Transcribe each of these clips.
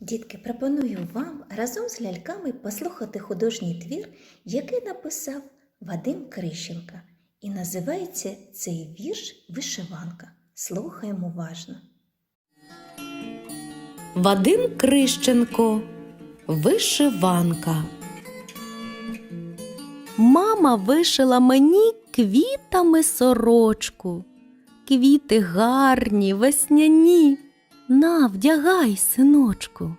Дітки, пропоную вам разом з ляльками послухати художній твір, який написав Вадим Крищенка. І називається цей вірш Вишиванка. Слухаємо уважно. Вадим Крищенко Вишиванка. Мама вишила мені квітами сорочку. Квіти гарні, весняні. На, вдягай, синочку.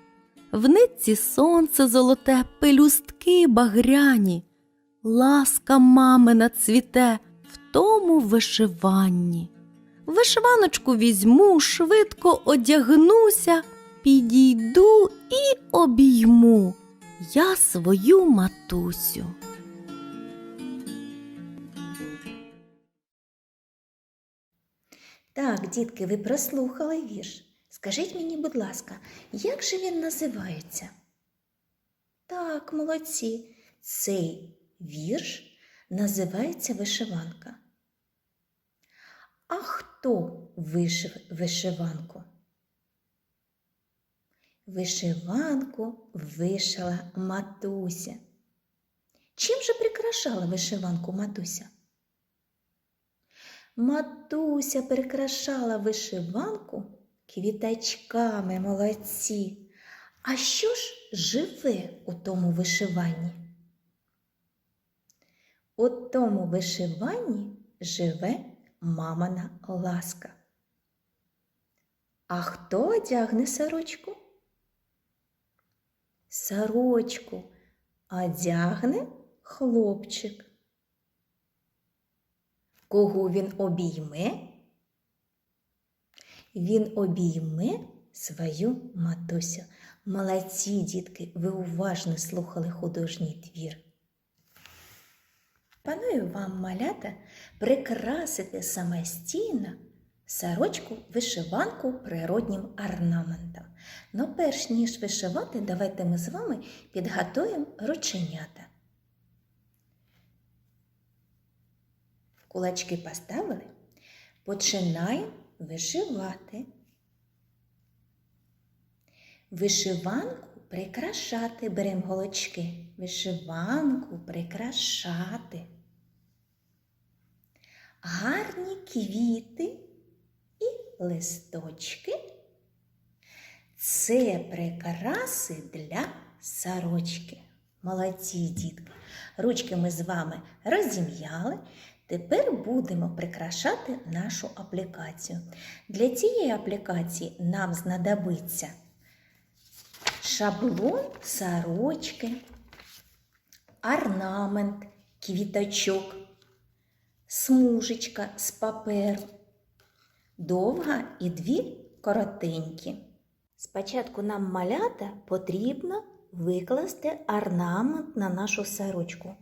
В нитці сонце золоте, пелюстки багряні. Ласка мамина цвіте в тому вишиванні. Вишиваночку візьму, швидко одягнуся, підійду і обійму я свою матусю. Так, дітки, ви прослухали вірш. Скажіть мені, будь ласка, як же він називається? Так, молодці, цей вірш називається вишиванка. А хто вишив вишиванку? Вишиванку вишила матуся. Чим же прикрашала вишиванку матуся? Матуся прикрашала вишиванку квіточками молодці. А що ж живе у тому вишиванні? У тому вишиванні живе мамина ласка. А хто одягне сорочку? Сорочку одягне хлопчик. Кого він обійме? Він обійме свою матусю. Молодці, дітки, ви уважно слухали художній твір. Паную вам, малята, прикрасити самостійно сорочку вишиванку природнім орнаментом. Но перш ніж вишивати, давайте ми з вами підготуємо рученята. Кулачки поставили, починаємо вишивати. Вишиванку прикрашати беремо голочки. Вишиванку прикрашати. Гарні квіти і листочки. Це прикраси для сорочки. Молодці дітки. Ручки ми з вами розім'яли. Тепер будемо прикрашати нашу аплікацію. Для цієї аплікації нам знадобиться шаблон сорочки, орнамент квіточок, смужечка з паперу, довга і дві коротенькі. Спочатку нам малята потрібно викласти орнамент на нашу сорочку.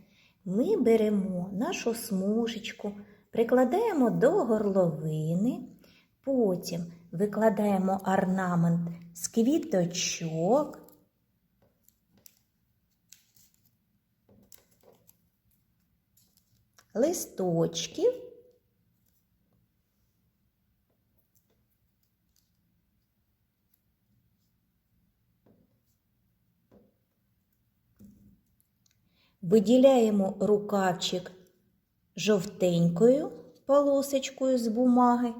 Ми беремо нашу смужечку, прикладаємо до горловини, потім викладаємо орнамент з квіточок. Листочків Виділяємо рукавчик жовтенькою полосочкою з бумаги,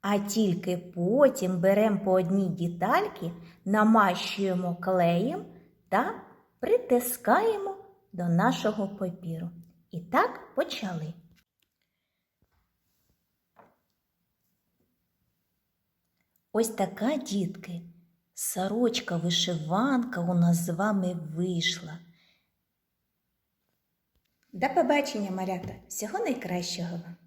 а тільки потім беремо по одній детальці, намащуємо клеєм та притискаємо до нашого папіру. І так почали. Ось така, дітки, сорочка вишиванка у нас з вами вийшла. До побачення, малята! Всього найкращого вам!